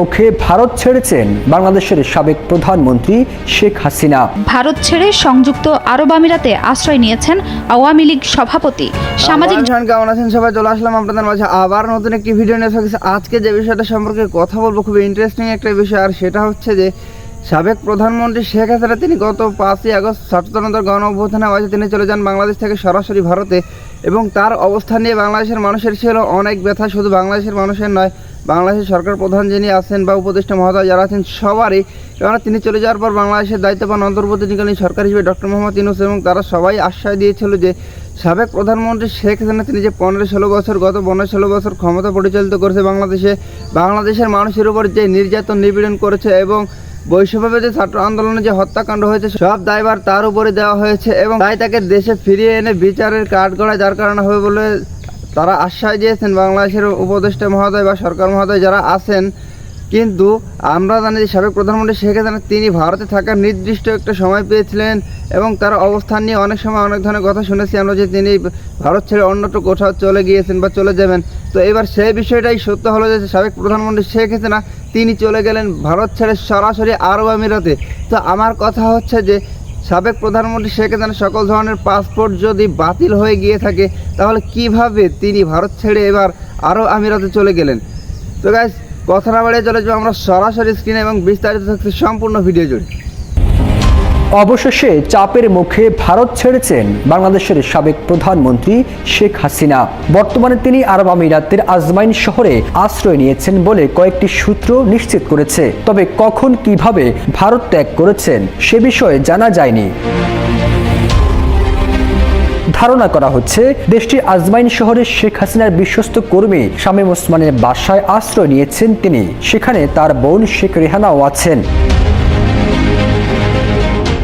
মুখে ভারত ছেড়েছেন বাংলাদেশের সাবেক প্রধানমন্ত্রী শেখ হাসিনা। ভারত ছেড়ে সংযুক্ত আরব আমিরাতে আশ্রয় নিয়েছেন আওয়ামী লীগ সভাপতি। সামাজিক জন কেমন আছেন? সবাই চলে আসলাম আপনাদের মাঝে আবার নতুন একটি ভিডিও নিয়ে। আজকে যে বিষয়টা সম্পর্কে কথা বলব খুবই ইন্টারেস্টিং একটা বিষয় আর সেটা হচ্ছে যে সাবেক প্রধানমন্ত্রী শেখ হাসিনা, তিনি গত পাঁচই আগস্ট ছাত্রজনতার গণ অভ্যুত্থানে তিনি চলে যান বাংলাদেশ থেকে সরাসরি ভারতে এবং তার অবস্থান নিয়ে বাংলাদেশের মানুষের ছিল অনেক ব্যথা, শুধু বাংলাদেশের মানুষের নয়, বাংলাদেশের সরকার প্রধান যিনি আছেন বা উপদেষ্টা মহোদয় যারা আছেন, সবারই কেননা তিনি চলে যাওয়ার পর বাংলাদেশের দায়িত্ববান অন্তর্বর্তীকালীন সরকার হিসেবে ডক্টর মোহাম্মদ ইউনুস এবং তারা সবাই আশ্বাস দিয়েছিল যে সাবেক প্রধানমন্ত্রী শেখ হাসিনা, তিনি যে পনেরো ষোলো বছর, গত পনেরো ষোলো বছর ক্ষমতা পরিচালিত করেছে বাংলাদেশে, বাংলাদেশের মানুষের উপর যে নির্যাতন নিপীড়ন করেছে এবং যে ছাত্র আন্দোলনে যে হত্যাকাণ্ড হয়েছে, সব দায়ভার তার উপরে দেওয়া হয়েছে এবং তাই তাকে দেশে ফিরিয়ে এনে বিচারের কাঠ গড়ায় যার কারণে হবে বলে তারা আশ্বাস দিয়েছেন বাংলাদেশের উপদেষ্টা মহোদয় বা সরকার মহোদয় যারা আছেন। কিন্তু আমরা জানি যে সাবেক প্রধানমন্ত্রী শেখ হাসিনা, তিনি ভারতে থাকার নির্দিষ্ট একটা সময় পেয়েছিলেন এবং তার অবস্থান নিয়ে অনেক সময় অনেক ধরনের কথা শুনেছি আমরা যে তিনি ভারত ছেড়ে অন্যত্র কোথাও চলে গিয়েছেন বা চলে যাবেন। তো এবার সেই বিষয়টাই সত্য হলো যে সাবেক প্রধানমন্ত্রী শেখ হাসিনা, তিনি চলে গেলেন ভারত ছেড়ে সরাসরি আরব আমিরাতে। তো আমার কথা হচ্ছে যে সাবেক প্রধানমন্ত্রী শেখ হাসিনা সকল ধরনের পাসপোর্ট যদি বাতিল হয়ে গিয়ে থাকে, তাহলে কীভাবে তিনি ভারত ছেড়ে এবার আরব আমিরাতে চলে গেলেন? তো গাইজ কথা না বাড়িয়ে চলে যাব আমরা সরাসরি স্ক্রিনে এবং বিস্তারিত থাকছে সম্পূর্ণ ভিডিও জুড়ে। অবশেষে চাপের মুখে ভারত ছেড়েছেন বাংলাদেশের সাবেক প্রধানমন্ত্রী শেখ হাসিনা। বর্তমানে তিনি আরব আমিরাতের আজমাইন শহরে আশ্রয় নিয়েছেন বলে কয়েকটি সূত্র নিশ্চিত করেছে। তবে কখন কীভাবে ভারত ত্যাগ করেছেন সে বিষয়ে জানা যায়নি। ধারণা করা হচ্ছে, দেশটির আজমাইন শহরে শেখ হাসিনার বিশ্বস্ত কর্মী শামীম ওসমানের বাসায় আশ্রয় নিয়েছেন তিনি। সেখানে তার বোন শেখ রেহানাও আছেন।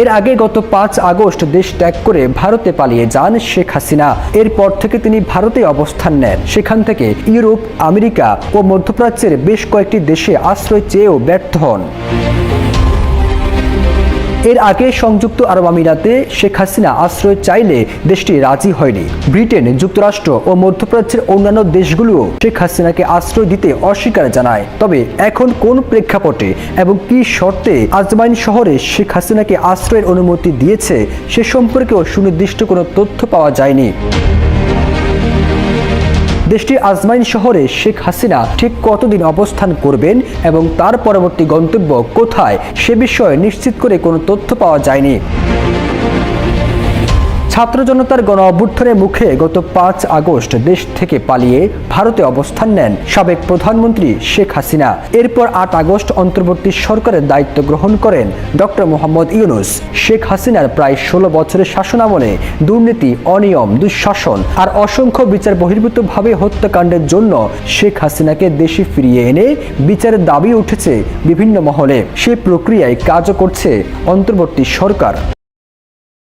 এর আগে গত পাঁচ আগস্ট দেশ ত্যাগ করে ভারতে পালিয়ে যান শেখ হাসিনা। এরপর থেকে তিনি ভারতে অবস্থান নেন। সেখান থেকে ইউরোপ, আমেরিকা ও মধ্যপ্রাচ্যের বেশ কয়েকটি দেশে আশ্রয় চেয়েও ব্যর্থ হন। এর আগে সংযুক্ত আরব আমিরাতে শেখ হাসিনা আশ্রয় চাইলে দেশটি রাজি হয়নি। ব্রিটেন, যুক্তরাষ্ট্র ও মধ্যপ্রাচ্যের অন্যান্য দেশগুলোও শেখ হাসিনাকে আশ্রয় দিতে অস্বীকার জানায়। তবে এখন কোন প্রেক্ষাপটে এবং কি শর্তে আজমাইন শহরে শেখ হাসিনাকে আশ্রয়ের অনুমতি দিয়েছে সে সম্পর্কেও সুনির্দিষ্ট কোনো তথ্য পাওয়া যায়নি। দেশটির আজমাইন শহরে শেখ হাসিনা ঠিক কতদিন অবস্থান করবেন এবং তার পরবর্তী গন্তব্য কোথায় সে বিষয়ে নিশ্চিত করে কোনো তথ্য পাওয়া যায়নি। ছাত্র জনতার গণ অভ্যুত্থানের মুখে গত পাঁচ আগস্ট দেশ থেকে পালিয়ে ভারতে অবস্থান নেন সাবেক প্রধানমন্ত্রী শেখ হাসিনা। এরপর আট আগস্ট অন্তর্বর্তী সরকারের দায়িত্ব গ্রহণ করেন ডক্টর মোহাম্মদ ইউনুস। শেখ হাসিনার প্রায় ষোলো বছরের শাসনামলে দুর্নীতি, অনিয়ম, দুঃশাসন আর অসংখ্য বিচার বহির্ভূতভাবে হত্যাকাণ্ডের জন্য শেখ হাসিনাকে দেশে ফিরিয়ে এনে বিচারের দাবি উঠেছে বিভিন্ন মহলে। সে প্রক্রিয়ায় কাজও করছে অন্তর্বর্তী সরকার।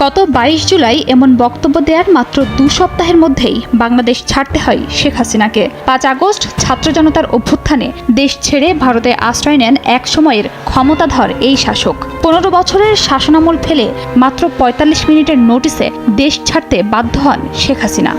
গত বাইশ জুলাই এমন বক্তব্য দেওয়ার মাত্র দু সপ্তাহের মধ্যেই বাংলাদেশ ছাড়তে হয় শেখ হাসিনাকে। পাঁচ আগস্ট ছাত্র জনতার অভ্যুত্থানে দেশ ছেড়ে ভারতে আশ্রয় নেন এক সময়ের ক্ষমতাধর এই শাসক। পনেরো বছরের শাসনামল ফেলে মাত্র পঁয়তাল্লিশ মিনিটের নোটিসে দেশ ছাড়তে বাধ্য হন শেখ হাসিনা।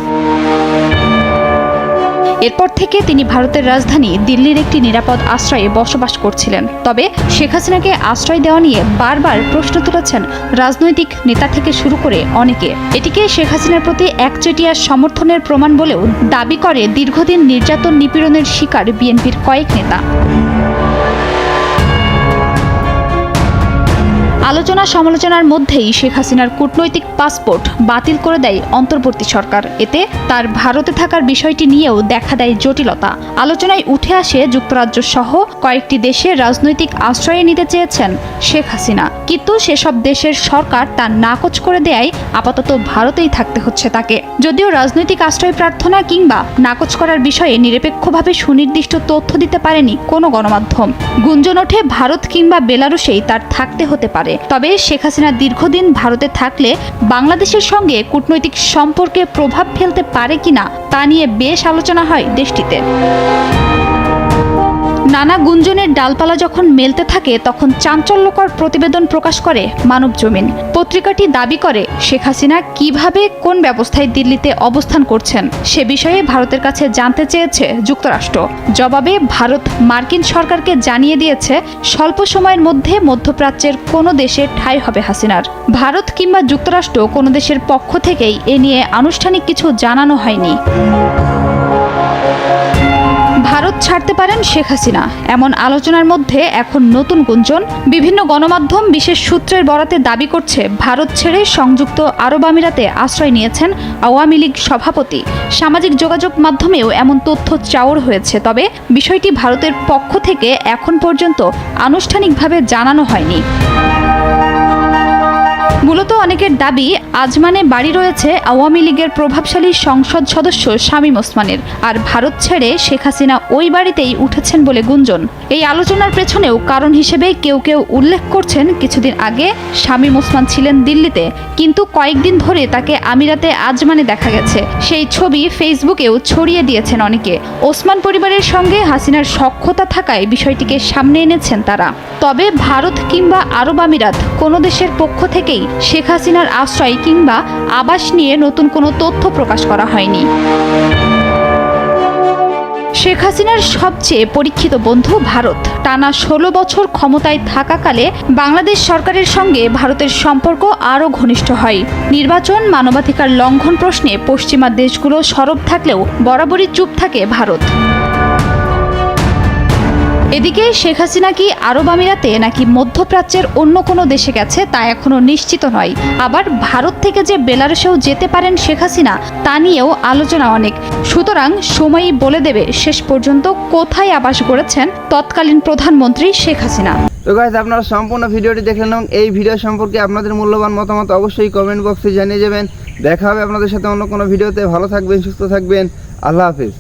এরপর থেকে তিনি ভারতের রাজধানী দিল্লির একটি নিরাপদ আশ্রয়ে বসবাস করছিলেন। তবে শেখ হাসিনাকে আশ্রয় দেওয়া নিয়ে বারবার প্রশ্ন তুলেছেন রাজনৈতিক নেতা থেকে শুরু করে অনেকে। এটিকে শেখ হাসিনার প্রতি একচেটিয়া সমর্থনের প্রমাণ বলেও দাবি করে দীর্ঘদিন নির্যাতন নিপীড়নের শিকার বিএনপির কয়েক নেতা। আলোচনা সমালোচনার মধ্যেই শেখ হাসিনার কূটনৈতিক পাসপোর্ট বাতিল করে দেয় অন্তর্বর্তী সরকার। এতে তার ভারতে থাকার বিষয়টি নিয়েও দেখা দেয় জটিলতা। আলোচনায় উঠে আসে যুক্তরাজ্য সহ কয়েকটি দেশে রাজনৈতিক আশ্রয় নিতে চেয়েছেন শেখ হাসিনা। কিন্তু সেসব দেশের সরকার তা নাকচ করে দেয় আপাতত ভারতেই থাকতে হচ্ছে তাকে। যদিও রাজনৈতিক আশ্রয় প্রার্থনা কিংবা নাকচ করার বিষয়ে নিরপেক্ষভাবে সুনির্দিষ্ট তথ্য দিতে পারেনি কোনো গণমাধ্যম। গুঞ্জন ওঠে ভারত কিংবা বেলারুশেই তার থাকতে হতে পারে। তবে শেখ হাসিনা দীর্ঘদিন ভারতে থাকলে বাংলাদেশের সঙ্গে কূটনৈতিক সম্পর্কে প্রভাব ফেলতে পারে কিনা তা নিয়ে বেশ আলোচনা হয় দেশটিতে। নানা গুঞ্জনের ডালপালা যখন মেলতে থাকে, তখন চাঞ্চল্যকর প্রতিবেদন প্রকাশ করে মানব জমিন পত্রিকাটি দাবি করে, শেখ হাসিনা কীভাবে কোন ব্যবস্থায় দিল্লিতে অবস্থান করছেন, সে বিষয়ে ভারতের কাছে জানতে চেয়েছে যুক্তরাষ্ট্র। জবাবে ভারত মার্কিন সরকারকে জানিয়ে দিয়েছে, স্বল্প সময়ের মধ্যে মধ্যপ্রাচ্যের কোনো দেশে ঠাঁই হবে হাসিনার। ভারত কিংবা যুক্তরাষ্ট্র কোনো দেশের পক্ষ থেকেই এ নিয়ে আনুষ্ঠানিক কিছু জানানো হয়নি। ছাড়তে পারেন শেখ হাসিনা। এমন আলোচনার মধ্যে এখন নতুন গুঞ্জন। বিভিন্ন গণমাধ্যম বিশেষ সূত্রের বরাতে দাবি করছে, ভারত ছেড়ে সংযুক্ত আরব আমিরাতে আশ্রয় নিয়েছেন আওয়ামী লীগ সভাপতি। সামাজিক যোগাযোগ মাধ্যমেও এমন তথ্য চাওর হয়েছে, তবে বিষয়টি ভারতের পক্ষ থেকে এখন পর্যন্ত আনুষ্ঠানিকভাবে জানানো হয়নি। মূলত অনেকের দাবি, আজমানে বাড়ি রয়েছে আওয়ামী লীগের প্রভাবশালী সংসদ সদস্য শামীম ওসমানের। আর ভারত ছেড়ে শেখ হাসিনা ওই বাড়িতেই উঠেছেন বলে গুঞ্জন। এই আলোচনার পেছনেও কারণ হিসেবে কেউ কেউ উল্লেখ করছেন, কিছুদিন আগে শামীম ওসমান ছিলেন দিল্লিতে, কিন্তু কয়েকদিন ধরে তাকে আমিরাতে আজমানে দেখা গেছে। সেই ছবি ফেসবুকেও ছড়িয়ে দিয়েছেন অনেকে। ওসমান পরিবারের সঙ্গে হাসিনার সক্ষতা থাকায় বিষয়টিকে সামনে এনেছেন তারা। তবে ভারত কিংবা আরব আমিরাত কোনো দেশের পক্ষ থেকেই শেখ হাসিনার আশ্রয় কিংবা আবাস নিয়ে নতুন কোনো তথ্য প্রকাশ করা হয়নি। শেখ হাসিনার সবচেয়ে পরীক্ষিত বন্ধু ভারত। টানা ষোলো বছর ক্ষমতায় থাকাকালে বাংলাদেশ সরকারের সঙ্গে ভারতের সম্পর্ক আরও ঘনিষ্ঠ হয়। নির্বাচন মানবাধিকার লঙ্ঘন প্রশ্নে পশ্চিমা দেশগুলো সরব থাকলেও বরাবরই চুপ থাকে ভারত। এদিকে শেখ হাসিনা কি আরব আমিরাতে নাকি মধ্যপ্রাচ্যের অন্য কোনো দেশে গেছে তা এখনও নিশ্চিত নয়। আবার ভারত থেকে যে বেলারুশেও যেতে পারেন শেখ হাসিনা, তা নিয়েও আলোচনা অনেক। সুতরাং সময়ই বলে দেবে শেষ পর্যন্ত কোথায় আবাস গড়েছেন তৎকালীন প্রধানমন্ত্রী শেখ হাসিনা। তো গাইজ আপনারা সম্পূর্ণ ভিডিওটি দেখলেন এবং এই ভিডিও সম্পর্কে আপনাদের মূল্যবান মতামত অবশ্যই কমেন্ট বক্সে জানিয়ে যাবেন। দেখা হবে আপনাদের সাথে অন্য কোনো ভিডিওতে। ভালো থাকবেন, সুস্থ থাকবেন। আল্লাহ হাফিজ।